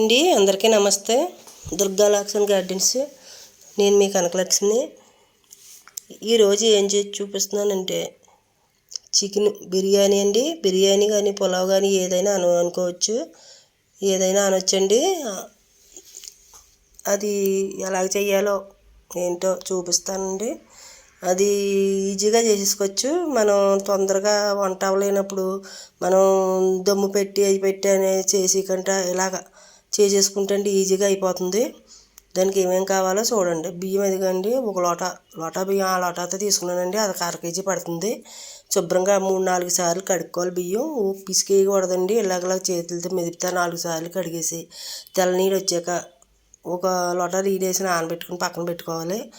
అండి అందరికీ నమస్తే. దుర్గా లాక్సన్ గార్డెన్స్. నేను మీ కనకలక్ష్మిని ఈరోజు ఏం చేసి చూపిస్తున్నానంటే చికెన్ బిర్యానీ అండి. బిర్యానీ కానీ పులావ్ కానీ ఏదైనా అను అనుకోవచ్చు. ఏదైనా అనొచ్చండి. అది ఎలా చేయాలో ఏంటో చూపిస్తానండి. అది ఈజీగా చేసేసుకోవచ్చు. మనం తొందరగా వంట అవ్వలేనప్పుడు మనం దమ్ము పెట్టి అవి పెట్టి అని చేసి కంట ఇలాగా చేసేసుకుంటే అండి ఈజీగా అయిపోతుంది. దానికి ఏమేమి కావాలో చూడండి. బియ్యం ఎదిగండి ఒక లోట లోటా బియ్యం ఆ లోటాతో తీసుకున్నానండి. అది అర కేజీ పడుతుంది. శుభ్రంగా మూడు నాలుగు సార్లు కడుక్కోవాలి బియ్యం. పిసికేయకూడదండి. ఇలాగలా చేతులతో మెదిపితే నాలుగు సార్లు కడిగేసి తెల్లనీళ్ళు వచ్చాక ఒక లోట నీడేసి నానబెట్టుకుని పక్కన పెట్టుకోవాలి.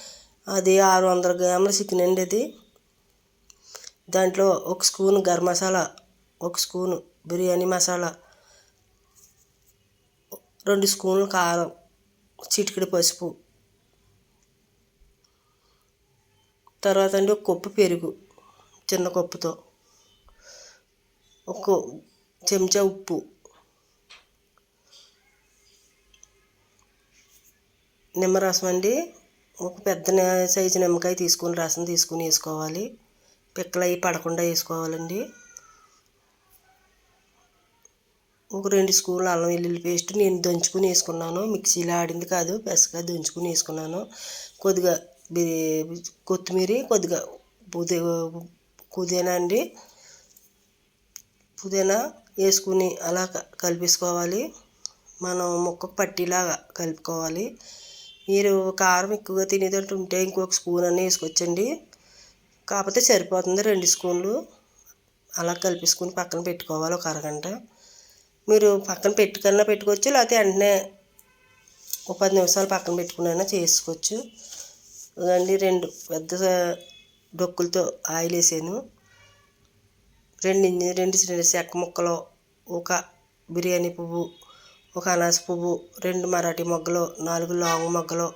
అది ఆరు వందల గ్రాముల చికెన్ అండి అది. దాంట్లో ఒక స్పూన్ గరం మసాలా ఒక స్పూన్ బిర్యానీ మసాలా రెండు స్పూన్లు కారం చిటికెడు పసుపు. తర్వాత అండి ఒక కప్పు పెరుగు చిన్న కప్పుతో. ఒక చెంచా ఉప్పు. నిమ్మరసం అండి. ఒక పెద్ద సైజు నిమ్మకాయ తీసుకుని రసం తీసుకుని వేసుకోవాలి. పిక్కలు అవి పడకుండా వేసుకోవాలండి. ఒక రెండు స్పూన్లు అల్లం వెల్లుల్లి పేస్ట్ నేను దంచుకుని వేసుకున్నాను. మిక్సీలో ఆడింది కాదు పెసగా దంచుకుని వేసుకున్నాను. కొద్దిగా కొత్తిమీర కొద్దిగా పుదీ పుదీనా అండి. పుదీనా వేసుకుని అలా కలిపేసుకోవాలి. మనం ముక్కకు పట్టిలాగా కలుపుకోవాలి. మీరు కారం ఎక్కువగా తినేదంటే ఉంటే ఇంకొక స్పూన్ అన్నీ వేసుకోవచ్చండి. కాకపోతే సరిపోతుంది రెండు స్పూన్లు. అలా కలిపేసుకుని పక్కన పెట్టుకోవాలి ఒక అరగంట. మీరు పక్కన పెట్టుకన్నా పెట్టుకోవచ్చు లేకపోతే వెంటనే ఒక పది నిమిషాలు పక్కన పెట్టుకున్నా చేసుకోవచ్చు. అండి రెండు పెద్ద డొక్కులతో ఆయిల్ వేసాను. రెండు రెండు చెక్క ముక్కలు ఒక బిర్యానీ పువ్వు ఒక అనాస పువ్వు రెండు మరాఠీ మొగ్గలు నాలుగు లాంగ్ మొగ్గలు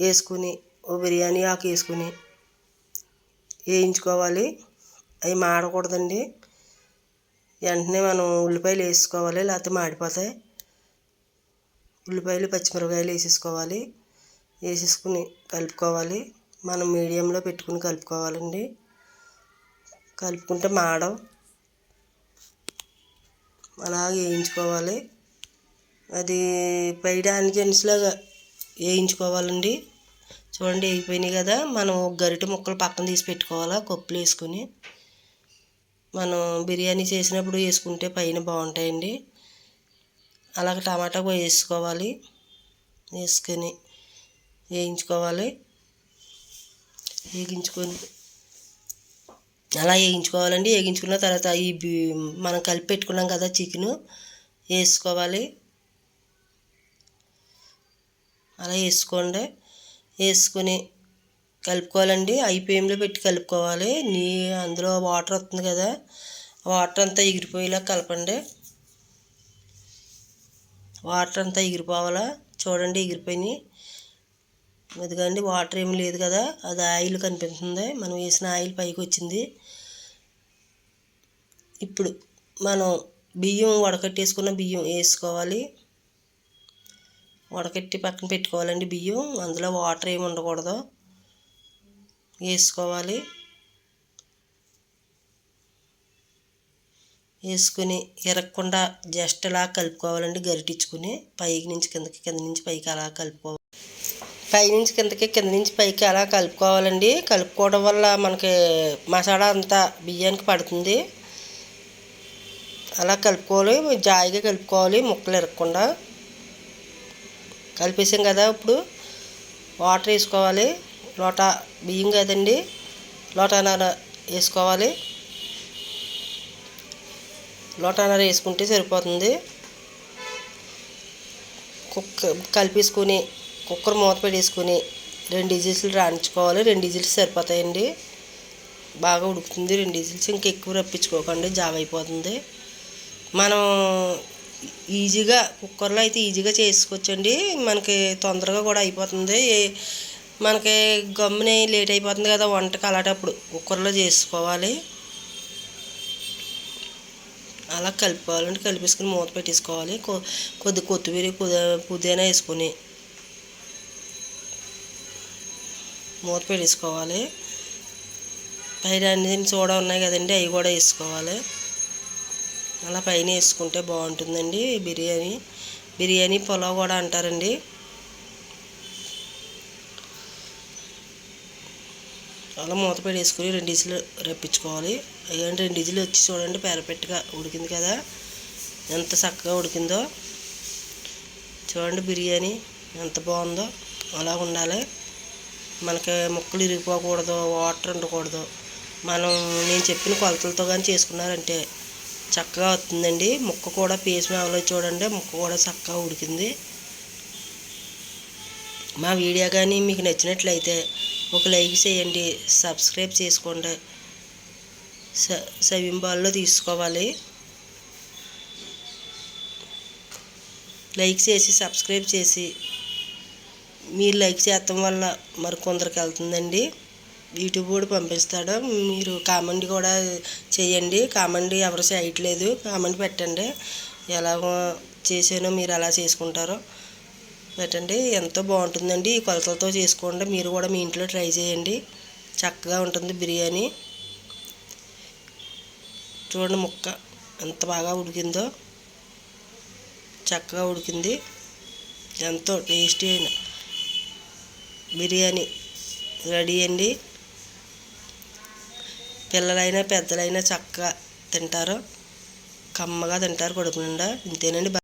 వేసుకుని ఓ బిర్యానీ ఆకు వేసుకుని వేయించుకోవాలి. అవి మాడకూడదండి. వెంటనే మనం ఉల్లిపాయలు వేసుకోవాలి లేకపోతే మాడిపోతాయి. ఉల్లిపాయలు పచ్చిమిరపకాయలు వేసేసుకోవాలి. వేసేసుకుని కలుపుకోవాలి. మనం మీడియంలో పెట్టుకుని కలుపుకోవాలండి. కలుపుకుంటే మాడం. అలాగే వేయించుకోవాలి. అది బయట లాగా వేయించుకోవాలండి. చూడండి వేగిపోయినాయి కదా. మనం గరిటె ముక్కలు పక్కన తీసి పెట్టుకోవాలా? కప్పులు వేసుకుని. మనం బిర్యానీ చేసినప్పుడు వేసుకుంటే పైన బాగుంటాయండి. అలాగే టమాటా వేసుకోవాలి. వేసుకొని వేయించుకోవాలి. వేగించుకొని అలా వేయించుకోవాలండి. వేగించుకున్న తర్వాత ఈ మనం కలిపి పెట్టుకున్నాం కదా చికెను వేసుకోవాలి. అలా వేసుకోండి. వేసుకొని కలుపుకోవాలండి. ఐ పేమ్లో పెట్టి కలుపుకోవాలి. నీ అందులో వాటర్ వస్తుంది కదా వాటర్ అంతా ఎగిరిపోయేలా కలపండి. వాటర్ అంతా ఎగిరిపోవాలా? చూడండి ఎగిరిపోయినాయి. ఎందుకండి వాటర్ ఏమి లేదు కదా అది ఆయిల్ కనిపిస్తుంది. మనం వేసిన ఆయిల్ పైకి వచ్చింది. ఇప్పుడు మనం బియ్యం వడకట్టేసుకున్న బియ్యం వేసుకోవాలి. వడకట్టి పక్కన పెట్టుకోవాలండి బియ్యం. అందులో వాటర్ ఏమి ఉండకూడదు. వేసుకోవాలి. వేసుకుని ఎరగకుండా జస్ట్ అలా కలుపుకోవాలండి గరిటించుకుని. పైకి నుంచి కిందకి కింద నుంచి పైకి అలా కలుపుకోవాలి. పై నుంచి కిందకి కింద నుంచి పైకి అలా కలుపుకోవాలండి. కలుపుకోవడం వల్ల మనకి మసాలా అంతా బియ్యానికి పడుతుంది. అలా కలుపుకోవాలి జాయిగా కలుపుకోవాలి ముక్కలు ఎరగకుండా. కలిపేసాం కదా ఇప్పుడు. వాటర్ వేసుకోవాలి. లోట బియ్యం కదండి. లోటానర వేసుకోవాలి. లోటానర వేసుకుంటే సరిపోతుంది. కుక్క కలిపేసుకొని కుక్కర్ మూత పెట్టేసుకొని రెండు విజిల్స్లు రాణించుకోవాలి. రెండు విజిల్స్ సరిపోతాయండి. బాగా ఉడుకుతుంది. రెండు విజిల్స్ ఇంకా ఎక్కువ రప్పించుకోకండి. జావ అయిపోతుంది. మనం ఈజీగా కుక్కర్లో అయితే ఈజీగా చేసుకోవచ్చండి. మనకి తొందరగా కూడా అయిపోతుంది. మనకి గమ్మున లేట్ అయిపోతుంది కదా వంటకి అలాంటప్పుడు కుక్కర్లో చేసుకోవాలి. అలా కలుపుకోవాలంటే కలిపేసుకుని మూత పెట్టేసుకోవాలి. కొ- కొద్ది కొత్తిమీర పుద- పుదీనా వేసుకొని మూత పెట్టేసుకోవాలి. పైన అన్ని చూడ ఉన్నాయి కదండి అవి కూడా వేసుకోవాలి. అలా పైన వేసుకుంటే బాగుంటుందండి బిర్యానీ. బిర్యానీ పులావ్ కూడా అంటారండి. అలా మూత పెట్టేసుకుని రెండు ఇజులు రప్పించుకోవాలి. అయ్యంటే రెండు ఇజులు వచ్చి చూడండి పెరపెట్టుగా ఉడికింది కదా. ఎంత చక్కగా ఉడికిందో. చూడండి బిర్యానీ ఎంత బాగుందో. అలా ఉండాలి. మనకి ముక్కలు ఇరిగిపోకూడదు వాటర్ ఉండకూడదు. మనం నేను చెప్పిన కొలతలతో కానీ చేసుకున్నారంటే చక్కగా వస్తుందండి. ముక్క కూడా పీస్ మేవలో చూడండి ముక్క కూడా చక్కగా ఉడికింది. మా వీడియో కానీ మీకు నచ్చినట్లయితే ఒక లైక్ చేయండి సబ్స్క్రైబ్ చేసుకోండి. స సవింబాల్లో తీసుకోవాలి. లైక్ చేసి సబ్స్క్రైబ్ చేసి మీరు లైక్ చేయటం వల్ల మరి కొందరికి వెళ్తుందండి. యూట్యూబ్ కూడా పంపిస్తాడు. మీరు కామెంట్ కూడా చేయండి. కామెంట్ ఎవరు చేయట్లేదు. కామెంట్ పెట్టండి. ఎలాగో చేసానో మీరు ఎలా చేసుకుంటారో. పెట్టండి. ఎంతో బాగుంటుందండి. ఈ కొలతలతో చేసుకోండి. మీరు కూడా మీ ఇంట్లో ట్రై చేయండి. చక్కగా ఉంటుంది బిర్యానీ. చూడండి ముక్క ఎంత బాగా ఉడికిందో. చక్కగా ఉడికింది. ఎంతో టేస్టీ అయిన బిర్యానీ రెడీ అండి. పిల్లలైనా పెద్దలైనా చక్కగా తింటారు. కమ్మగా తింటారు కడుపు నిండా. ఇంతేనండి.